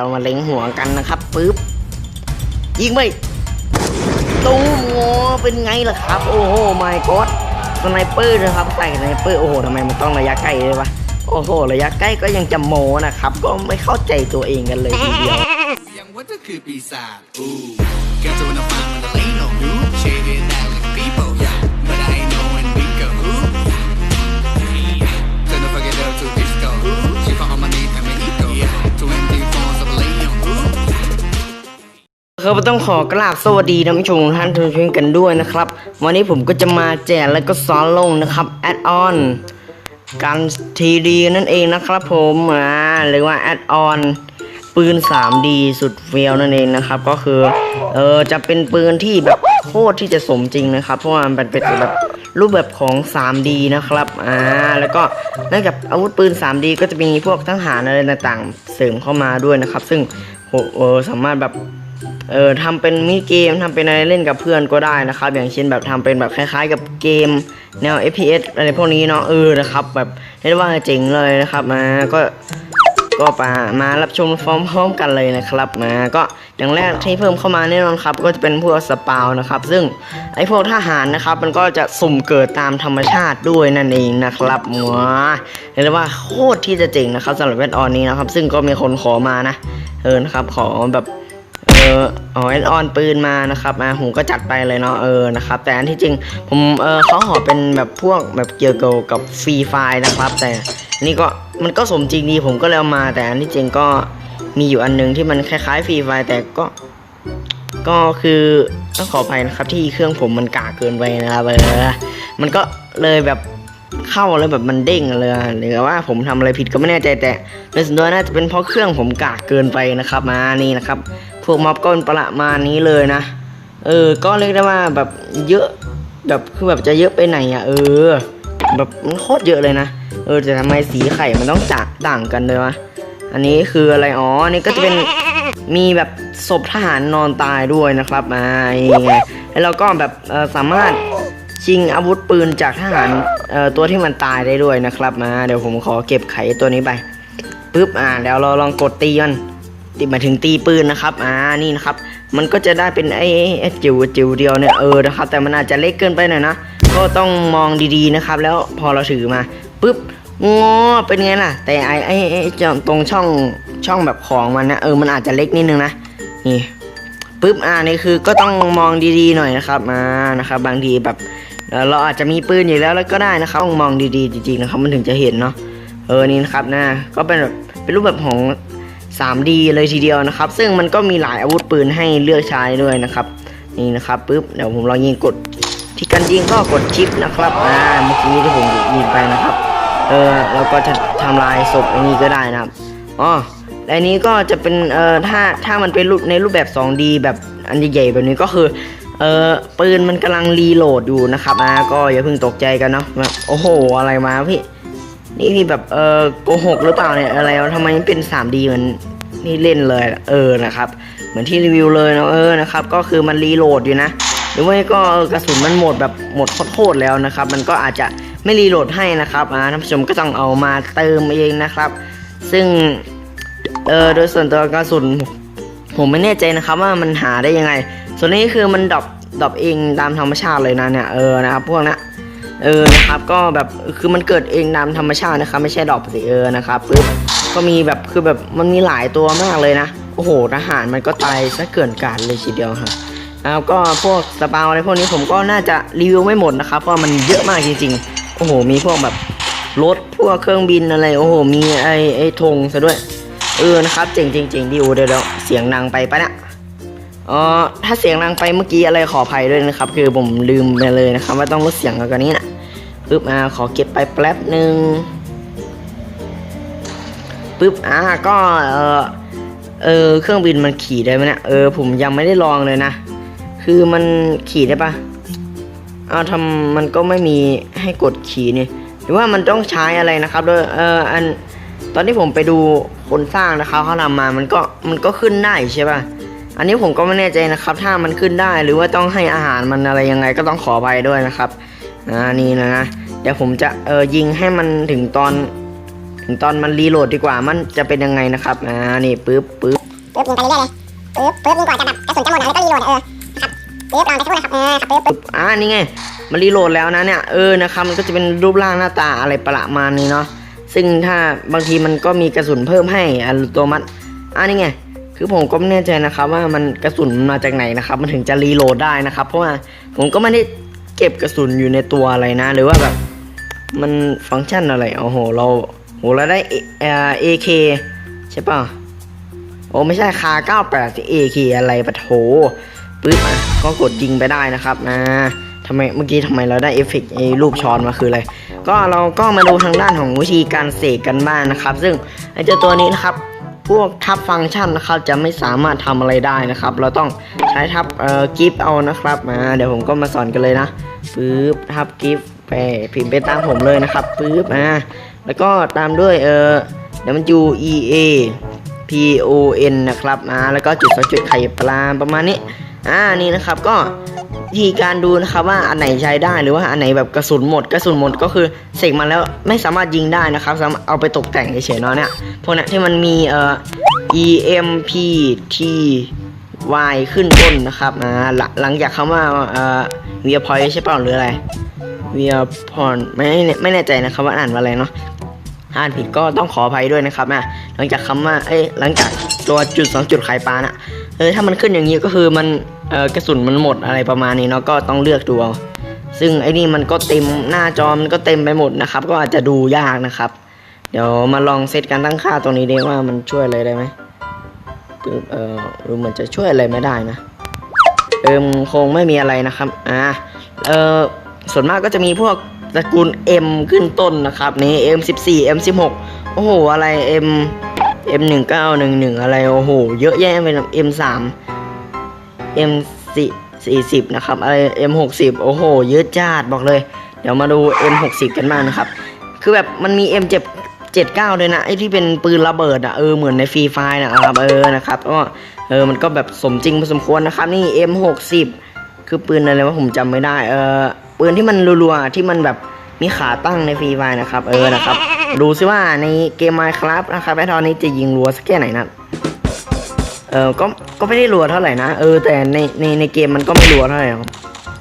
เรามาเล็งหัวกันนะครับปึ๊บยิงไปตู้มโง่เป็นไงล่ะครับ โอ้โหไม่กอดสไนเปอร์นะครับใส่สไนเปอร์โอ้โหทำไมมันต้องระยะใกล้เลยวะโอ้โหระยะใกล้ก็ยังจะโมนะครับ ก็ไม่เข้าใจตัวเองกันเลยทีเดียวเสียงว่าจะคือปีศาจอู้แกจะวันฟังมันจะ lay no new shaded ครับต้องขอกราบสวัสดีท่านผู้ชมท่านทุกท่านกันด้วยนะครับ วันนี้ผมก็จะมาแจกและก็สอนลงนะครับแอดออนการทีดีนั่นเองนะครับ ผมอ่าหรือว่าแอดออนปืน 3D สุดเฟี้ยวนั่นเองนะครับ ก็คือเออจะเป็นปืนที่แบบโคตรที่จะสมจริงนะครับ เพราะว่ามันเป็นแบบรูปแบบของ 3D นะครับอ่าแล้วก็นอกจากอาวุธปืน 3D ก็จะมีพวกทั้งหารอะไรต่างๆ เสริมเข้ามาด้วยนะครับ ซึ่งโหเออสามารถแบบ เออทำเป็นมิเกมทำเป็นอะไรเล่นกับเพื่อนก็ได้นะครับ อย่างเช่นแบบทำเป็นแบบคล้ายๆ กับเกมแนว FPS อะไรพวกนี้เนาะเออนะครับ แบบเรียกได้ว่าเจ๋งเลยนะครับมาก็ก็มามารับชมพร้อมๆกันเลยนะครับมาก็อย่างแรกที่เพิ่มเข้ามาแน่นอนครับ ก็จะเป็นพวกสปาวนะครับ ซึ่งไอพวกทหารนะครับมันก็จะสุ่มเกิดตามธรรมชาติด้วยนั่นเองนะครับว้าเรียกได้ว่าโคตรที่จะเจ๋งนะครับสำหรับเวทออนนี้นะครับ ซึ่งก็มีคนขอมานะเออนะครับขอแบบ เอออ๋อแอนออนปืนมานะครับมาผมก็จัดไปเลยเนาะเออนะครับแต่อันที่จริงผมเออเขาขอเป็นแบบพวกแบบเกี่ยวกับกับฟรีไฟนะครับ แต่นี่ก็มันก็สมจริงดีผมก็เลยเอามา แต่อันที่จริงก็มีอยู่อันหนึงที่มันคล้ายๆฟรีไฟแต่ก็ ก็คือต้องขออภัยนะครับที่เครื่องผมมันกากเกินไปนะครับเออมันก็เลยแบบ เข้าแล้วแบบมันเด้งเลยหรือว่าผมทำอะไรผิดก็ไม่แน่ใจแต่โดยส่วนตัวน่าจะเป็นเพราะเครื่องผมกากเกินไปนะครับ มานี่นะครับ พวกม็อบก็เป็นประมาณนี้เลยนะ เออ ก็เรียกได้ว่าแบบเยอะแบบคือแบบจะเยอะไปไหนอะเออ แบบมันโคตรเยอะเลยนะเออแต่ทำไมสีไข่มันต้องจะต่างกันเลยวะอันนี้คืออะไรอ๋ออันนี้ก็จะเป็นมีแบบศพทหารนอนตายด้วยนะครับอ่าไงแล้วเราก็แบบสามารถ ชิงอาวุธปืนจากทหารตัวที่มันตายได้ด้วยนะครับมาเดี๋ยวผมขอเก็บไขตัวนี้ไปปึ๊บอ่าเดี๋ยวเราลองกดตีมันตีมาถึงตีปืนนะครับอ่านี่นะครับ มันก็จะได้เป็นไอ้ไอจิ๋วจิ๋วเดียวเนี่ยเออนะครับ แต่มันอาจจะเล็กเกินไปหน่อยนะก็ต้องมองดีๆนะครับ แล้วพอเราถือมาปึ๊บงอเป็นไงล่ะ แต่ไอ้ไอ้ไอ้ตรงช่องช่องแบบของมันนะเออมันอาจจะเล็กนิดนึงนะนี่ปึ๊บอ่านี่คือก็ต้องมองดีๆหน่อยนะครับมานะครับ บางทีแบบ เราอาจจะมีปืนอยู่แล้วแล้วก็ได้นะครับต้องมองดีๆจริงๆนะครับมันถึงจะเห็นเนาะเออนี่นะครับนะก็เป็นแบบเป็นรูปแบบของ 3D เลยทีเดียวนะครับ ซึ่งมันก็มีหลายอาวุธปืนให้เลือกใช้ด้วยนะครับ นี่นะครับปุ๊บเดี๋ยวผมลองยิงกดที่กันยิงก็กดชิปนะครับอ่าเมื่อกี้ที่ผมยิงไปนะครับ เออเราก็จะทำลายศพอันนี้ก็ได้นะครับอ๋อและอันนี้ก็จะเป็นเออถ้าถ้ามันเป็นรูปในรูปแบบ 2D แบบอันใหญ่ๆแบบนี้ก็คือ เออปืนมันกำลังรีโหลดอยู่นะครับอ่าก็อย่าเพิ่งตกใจกันเนาะโอ้โหอะไรมาพี่ นี่พี่แบบเออโกหกหรือเปล่าเนี่ยอะไรทำไมมันเป็น 3D เหมือนนี่เล่นเลยเออนะครับเหมือนที่รีวิวเลยนะเออนะครับก็คือมันรีโหลดอยู่นะหรือไม่ก็กระสุนมันหมดแบบหมดโคตรแล้วนะครับ มันก็อาจจะไม่รีโหลดให้นะครับอ่าท่านผู้ชมก็ต้องเอามาเติมเองนะครับ ซึ่งเออโดยส่วนตัวกระสุน ผมไม่แน่ใจนะครับว่ามันหาได้ยังไง ส่วนนี้คือมันดรอปดรอปเองตามธรรมชาติเลยนะเนี่ยเออนะครับพวกนี้ยเออนะครับก็แบบคือมันเกิดเองตามธรรมชาตินะครับไม่ใช่ดรอปสิเออนะครับปึ๊บก็มีแบบคือแบบมันมีหลายตัวมากเลยนะโอ้โหทหารมันก็ตายซะเกินการเลยทีเดียวครับแล้วก็พวกสปาวอะไรพวกนี้ผมก็น่าจะรีวิวไม่หมดนะครับเพราะมันเยอะมากจริงๆโอ้โหมีพวกแบบรถพวกเครื่องบินอะไรโอ้โหมีไอไอธงซะด้วย เออนะครับเจ๋งจริงๆดิวเดี๋ยวเสียงดังไปปะเนี่ยอ๋อถ้าเสียงดังไปเมื่อกี้อะไรขออภัยด้วยนะครับ คือผมลืมไปเลยนะครับว่าต้องลดเสียงแล้วกันนี้นะปึ๊บอ่าขอเก็บไปแป๊บหนึ่งปึ๊บอ่าก็เออเออเครื่องบินมันขี่ได้ไหมเนี่ยเออผมยังไม่ได้ลองเลยนะ คือมันขี่ได้ปะเอาทำมันก็ไม่มีให้กดขี่นี่หรือว่ามันต้องใช้อะไรนะครับโดยเอออัน ตอนที่ผมไปดูคนสร้างนะครับเขาทำมามันก็มันก็ขึ้นได้ใช่ป่ะอันนี้ผมก็ไม่แน่ใจนะครับ ถ้ามันขึ้นได้หรือว่าต้องให้อาหารมันอะไรยังไงก็ต้องขอไปด้วยนะครับอ่านี่นะนะเดี๋ยวผมจะเออยิงให้มันถึงตอน ถึงตอนมันรีโหลดดีกว่ามันจะเป็นยังไงนะครับอ่านี่ปึ๊บปึ๊บปึ๊บยิงไปเรื่อยๆเลยปึ๊บปึ๊บยิงกว่าจะแบบกระสุนจะหมดอะแล้วก็รีโหลดอะเออนะครับปึ๊บลองไปทุกนะครับเออครับปึ๊บปึ๊บอ่านี่ไงมันรีโหลดแล้วนะเนี่ยเออนะครับมันก็จะเป็นรูปร่างหน้าตาอะไรประมาณนี้เนาะ ซึ่งถ้าบางทีมันก็มีกระสุนเพิ่มให้อัตโนมัติอ่านี่ไงคือผมก็ไม่แน่ใจนะครับว่ามันกระสุนมาจากไหนนะครับ มันถึงจะรีโหลดได้นะครับ เพราะว่าผมก็ไม่ได้เก็บกระสุนอยู่ในตัวอะไรนะ หรือว่าแบบมันฟังก์ชันอะไรโอ้โห เราโหเราได้เอ่อ AK ใช่ป่ะโอ้ไม่ใช่คา98ที่ AK อะไรปะโถปึ๊บอะก็กดยิงไปได้นะครับนะทำไมเมื่อกี้ทำไมเราได้เอฟเฟกต์ไอ้รูปช้อนมาคืออะไร ก็เราก็มาดูทางด้านของวิธีการเสกกันบ้างนะครับ ซึ่งไอเจ้าตัวนี้นะครับ พวกทับฟังก์ชันนะครับจะไม่สามารถทำอะไรได้นะครับ เราต้องใช้ทับเอ่อกิฟเอานะครับมาเดี๋ยวผมก็มาสอนกันเลยนะปึ๊บทับกิฟไปพิมพ์ไปตามผมเลยนะครับปึ๊บอ่าแล้วก็ตามด้วยเอ่อเดี๋ยวมัน U E A P O N นะครับอ่าแล้วก็จุดสองจุดไข่ปลาประมาณนี้อ่านี่นะครับก็ วิธีการดูนะครับว่าอันไหนใช้ได้หรือว่าอันไหนแบบกระสุนหมดกระสุนหมดก็คือเสกมาแล้วไม่สามารถยิงได้นะครับเอาไปตกแต่งเฉยๆเนาะเนี่ยพวกเนี้ยที่มันมีเอ่อ E M P T Y ขึ้นต้นนะครับอ่าหลังจากคำว่าเอ่อ v i a point ใช่เปล่าหรืออะไร v i a point ไม่ไม่แน่ใจนะครับว่าอ่านว่าอะไรเนาะอ่านผิดก็ต้องขออภัยด้วยนะครับนะหลังจากคำว่าเอ้ยหลังจากตัวจุดสองจุดไข่ปลาน่ะเออถ้ามันขึ้นอย่างนี้ก็คือมัน เออกระสุนมันหมดอะไรประมาณนี้เนาะก็ต้องเลือกดูเอาซึ่งไอ้นี่มันก็เต็มหน้าจอมันก็เต็มไปหมดนะครับ ก็อาจจะดูยากนะครับ เดี๋ยวมาลองเซตการตั้งค่าตรงนี้ดีว่ามันช่วยอะไรได้ไหมเออดูเหมือนจะช่วยอะไรไม่ได้นะเออคงไม่มีอะไรนะครับอ่าเออส่วนมากก็จะมีพวกตระกูล M ขึ้นต้นนะครับนี่ M14 M16 โอ้โหอะไร M M1911 อะไรโอ้โหเยอะแยะไปหมด M3 M40 นะครับอะไร M60 โอ้โหเยอะจ้าดบอกเลย เดี๋ยวมาดู M60 กันบ้างนะครับ คือแบบมันมี M7 79ด้วยนะไอ้ที่เป็นปืนระเบิดอะเออเหมือนในฟรีไฟนะครับเออนะครับก็เออมันก็แบบสมจริงพอสมควรนะครับนี่ M60 คือปืนอะไรวะผมจำไม่ได้เออปืนที่มันรัวๆที่มันแบบมีขาตั้งในฟรีไฟนะครับ เออนะครับ ดูซิว่าในเกม Minecraft นะครับไอ้ตอนนี้จะยิงรัวสักแค่ไหนนะ เออก็ก็ไม่ได้รัวเท่าไหร่นะเออแต่ในในในเกมมันก็ไม่รัวเท่าไหร่หรอก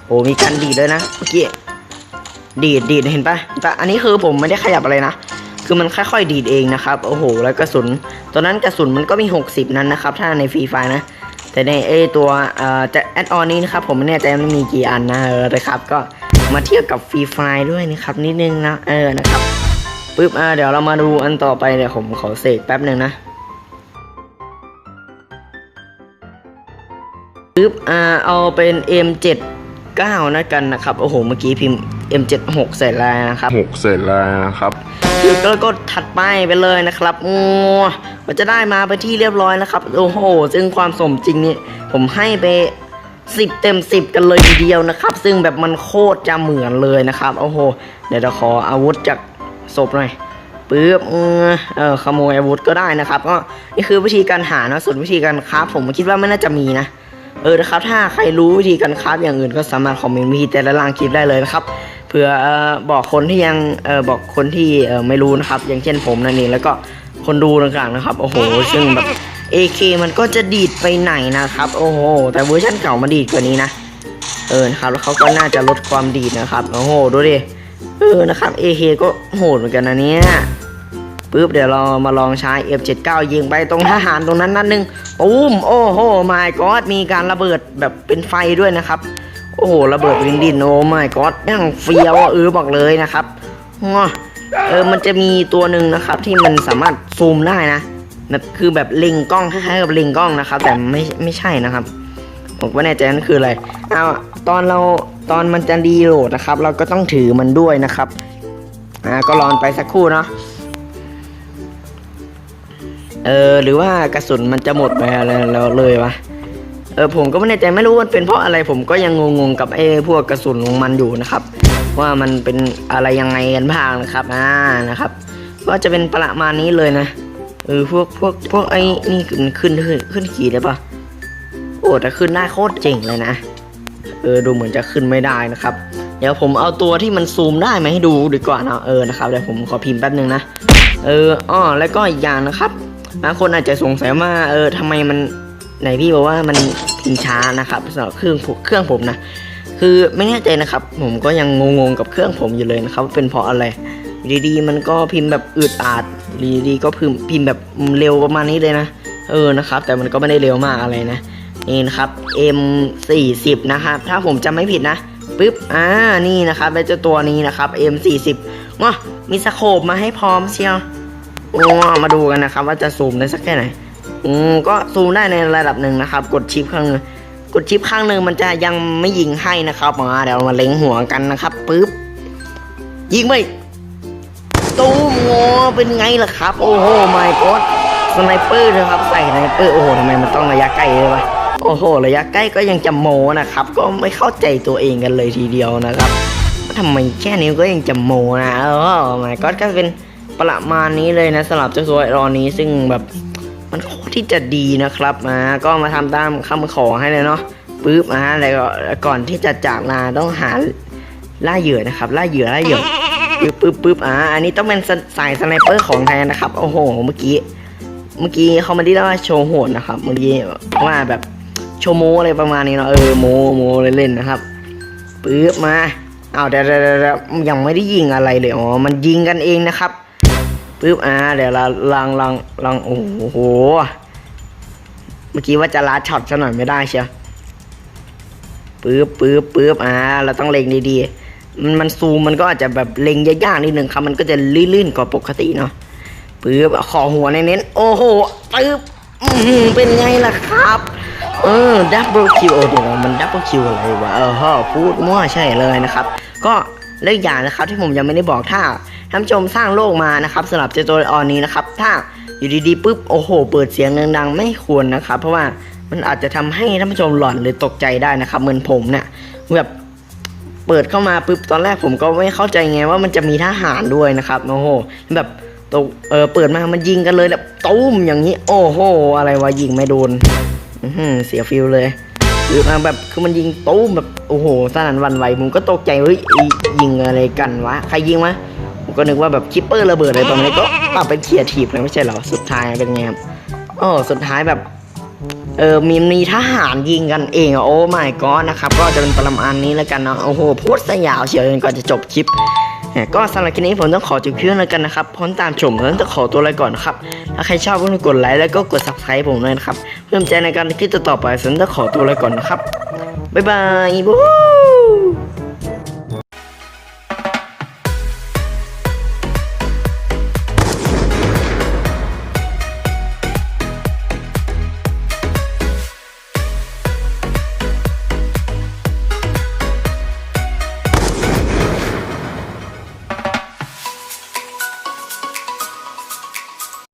โอ้มีการดีดด้วยนะเมื่อกี้ดีดดีดเห็นปะแต่อันนี้คือผมไม่ได้ขยับอะไรนะคือมันค่อยๆดีดเองนะครับโอ้โหแล้วกระสุนตัวนั้นกระสุนมันก็มี 60 นั้นนะครับ ถ้าในฟรีไฟนะ แต่ในเอตัวเอ่อจะแอดออนนี้นะครับผมไม่แน่ใจมันมีกี่อันนะเออนะครับ ก็มาเทียบกับฟรีไฟด้วยนะครับนิดนึงนะเออนะครับปึ๊บอ่าเดี๋ยวเรามาดูอันต่อไปเดี๋ยวผมขอเสกแป๊บหนึ่งนะ ปึ๊บอ่าเอาเป็น M79 นะกันนะครับ โอ้โห เมื่อกี้พิมพ์ M76 เสร็จแล้วนะครับหกเสร็จแล้วนะครับ แล้วก็ถัดไปไปเลยนะครับโอ้มันจะได้มาไปนที่เรียบร้อยนะครับ โอ้โห ซึ่งความสมจริงนี่ผมให้ไปสิบเต็มสิบกันเลยทีเดียวนะครับ ซึ่งแบบมันโคตรจะเหมือนเลยนะครับ โอ้โห เดี๋ยวเราขออาวุธจากศพหน่อยปึ๊บเออเออขโมยอาวุธก็ได้นะครับ ก็นี่คือวิธีการหานะส่วนวิธีการคราฟผมคิดว่าไม่น่าจะมีนะ เออนะครับถ้าใครรู้วิธีการคราฟอย่างอื่นก็สามารถคอมเมนต์วิธีแต่ละล่างคลิปได้เลยนะครับเพื่อเอ่อบอกคนที่ยังเออบอกคนที่เออไม่รู้นะครับ อย่างเช่นผมนั่นเองแล้วก็คนดูต่างๆนะครับโอ้โห ซึ่งแบบ AK มันก็จะดีดไปไหนนะครับ โอ้โห แต่เวอร์ชันเก่ามาดีดกว่านี้นะเออนะครับแล้วเขาก็น่าจะลดความดีดนะครับโอ้โหดูดิเออนะครับ AK ก็โหดเหมือนกันนะเนี่ย ปึ๊บเดี๋ยวเรามาลองใช้ F79 ยิงไปตรงทหารตรงนั้นนัดนึงตูมโอ้โห my god มีการระเบิดแบบเป็นไฟด้วยนะครับ โอ้โหระเบิดวินดินโอ้ my god ยังเฟียวอะเออบอกเลยนะครับงอเออมันจะมีตัวหนึ่งนะครับที่มันสามารถซูมได้นะแบบคือแบบเล็งกล้องคล้ายๆกับเล็งกล้องนะครับ แต่ไม่ไม่ใช่นะครับ ผมก็แน่ใจนั่นคืออะไรเอาตอนเราตอนมันจะดีโหลดนะครับ เราก็ต้องถือมันด้วยนะครับอ่าก็รอนไปสักครู่เนาะ เออหรือว่ากระสุนมันจะหมดไปอะไรแล้วเลยวะเออผมก็ไม่แน่ใจไม่รู้มันเป็นเพราะอะไรผมก็ยังงงๆกับไอ้พวกกระสุนของมันอยู่นะครับ ว่ามันเป็นอะไรยังไงกันบ้างนะครับอ่านะครับ ก็จะเป็นประมาณนี้เลยนะเออพวกพวกพวกไอ้นี่ขึ้นขึ้นขึ้นขึ้นขี่ได้ปะโอ้แต่ขึ้นได้โคตรเจ๋งเลยนะเออดูเหมือนจะขึ้นไม่ได้นะครับ เดี๋ยวผมเอาตัวที่มันซูมได้มาให้ดูดีกว่านะเออนะครับเดี๋ยวผมขอพิมพ์แป๊บนึงนะเอออ้อแล้วก็อีกอย่างนะครับ บางคนอาจจะสงสัยว่าเออทำไมมันไหนพี่บอกว่ามันพิมพ์ช้านะครับสำหรับเครื่องผมเครื่องผมนะ คือไม่แน่ใจนะครับ ผมก็ยังงงๆกับเครื่องผมอยู่เลยนะครับเป็นเพราะอะไรดีๆมันก็พิมพ์แบบอึดอัดดีๆก็พิมพ์พิมพ์แบบเร็วประมาณนี้เลยนะเออนะครับ แต่มันก็ไม่ได้เร็วมากอะไรนะนี่นะครับ M 4 0 นะครับถ้าผมจำไม่ผิดนะปึ๊บอ่านี่นะครับแล้วเจ้าตัวนี้นะครับ M 4 0 ว้ามีสโคปมาให้พร้อมเชียว โอ้มาดูกันนะครับ ว่าจะซูมได้สักแค่ไหนอืมก็ซูมได้ในระดับหนึ่งนะครับ กดชิปข้างหนึงกดชิปข้างหนึ่งมันจะยังไม่ยิงให้นะครับมาเดี๋ยวมาเล็งหัวกันนะครับปึ๊บยิงไปตูมงอเป็นไงล่ะครับ โอ้โหไม่กดสไนเปอร์นะครับใส่สไนเปอร์โอ้โหทำไมมันต้องระยะใกล้เลยวะโอ้โหระยะใกล้ก็ยังจะโมนะครับ ก็ไม่เข้าใจตัวเองกันเลยทีเดียวนะครับทำไมแค่นี้ก็ยังจะโมนะเออมาก็ก็เป็น ประมาณนี้เลยนะสำหรับเจ้าตัวรอนี้ซึ่งแบบมันโคตรที่จะดีนะครับมาก็มาทำตามคำขอให้เลยเนาะปึ๊บอ่าแล้วก็ก่อนที่จะจากลาต้องหาล่าเหยื่อนะครับล่าเหยื่อล่าเหยื่อปึ๊บปึ๊บปึ๊บอ่าอันนี้ต้องเป็นสายสไนเปอร์ของแท้นะครับโอ้โหเมื่อกี้เมื่อกี้เขาไม่ได้เรียกว่าโชว์โหดนะครับเมื่อกี้ว่าแบบโชว์โมอะไรประมาณนี้เนาะเออโมโมเล่นๆนะครับปึ๊บมาอ้าเดี๋ยวเดี๋ยวเดี๋ยวยังไม่ได้ยิงอะไรเลยอ๋อมันยิงกันเองนะครับ ปึ๊บอ่าเดี๋ยวเราลังลังลังโอ้โห เมื่อกี้ว่าจะลัดช็อตซะหน่อยไม่ได้เชียวปึ๊บปึ๊บปึ๊บอ่าเราต้องเล็งดีๆ มันมันซูมมันก็อาจจะแบบเล็งยากๆนิดนึงครับมันก็จะลื่นๆกว่าปกติเนาะปื๊บขอหัวเน้นๆโอ้โหปื๊บเป็นไงล่ะครับ เออดับเบิลคิวโอเดี๋ยวมันดับเบิลคิวอะไรวะเออฮะพูดมั่วใช่เลยนะครับ ก็เรื่องอย่างนะครับที่ผมยังไม่ได้บอกถ้า ท่านผู้ชมสร้างโลกมานะครับสำหรับเจตัวออนนี้นะครับ ถ้าอยู่ดีๆปุ๊บโอ้โห เปิดเสียงดังๆ ไม่ควรนะครับ เพราะว่ามันอาจจะทำให้ท่านผู้ชมหลอนหรือตกใจได้นะครับ เหมือนผมเนี่ยแบบเปิดเข้ามาปุ๊บตอนแรกผมก็ไม่เข้าใจไงว่ามันจะมีทหารด้วยนะครับโอ้โห แบบตกเออเปิดมามันยิงกันเลยแบบตุ้มอย่างนี้ โอ้โห อะไรวะยิงไม่โดนอืเสียฟิลเลยคือมาแบบคือมันยิงตุ้มแบบโอ้โหสนั่นวันไหวผมก็ตกใจเฮ้ยยิงอะไรกันวะใครยิงวะ ก็นึกว่าแบบคิปเปอร์ระเบิดอะไรตรงนี้ก็ปรับเป็นเคียร์ทีฟเลยไม่ใช่เหรอ สุดท้ายเป็นไงครับโอ้สุดท้ายแบบ เออมีมีทหารยิงกันเองโอ้ไม่ก็นะครับ ก็จะเป็นประมาณนี้แล้วกันเนาะโอ้โหพูดซะยาวเชียวจนกว่าจะจบคลิปก็สำหรับคลิปนี้ผมต้องขอจบคลิปแล้วกันนะครับพร้อมตามชมแล้วต้องขอตัวลาก่อนนะครับ ถ้าใครชอบก็กดไลค์แล้วก็กด subscribe ผมด้วยนะครับ เพื่อเป็นใจในการคลิปต่อไปฉันต้องขอตัวลาก่อนนะครับ บ๊ายบายบู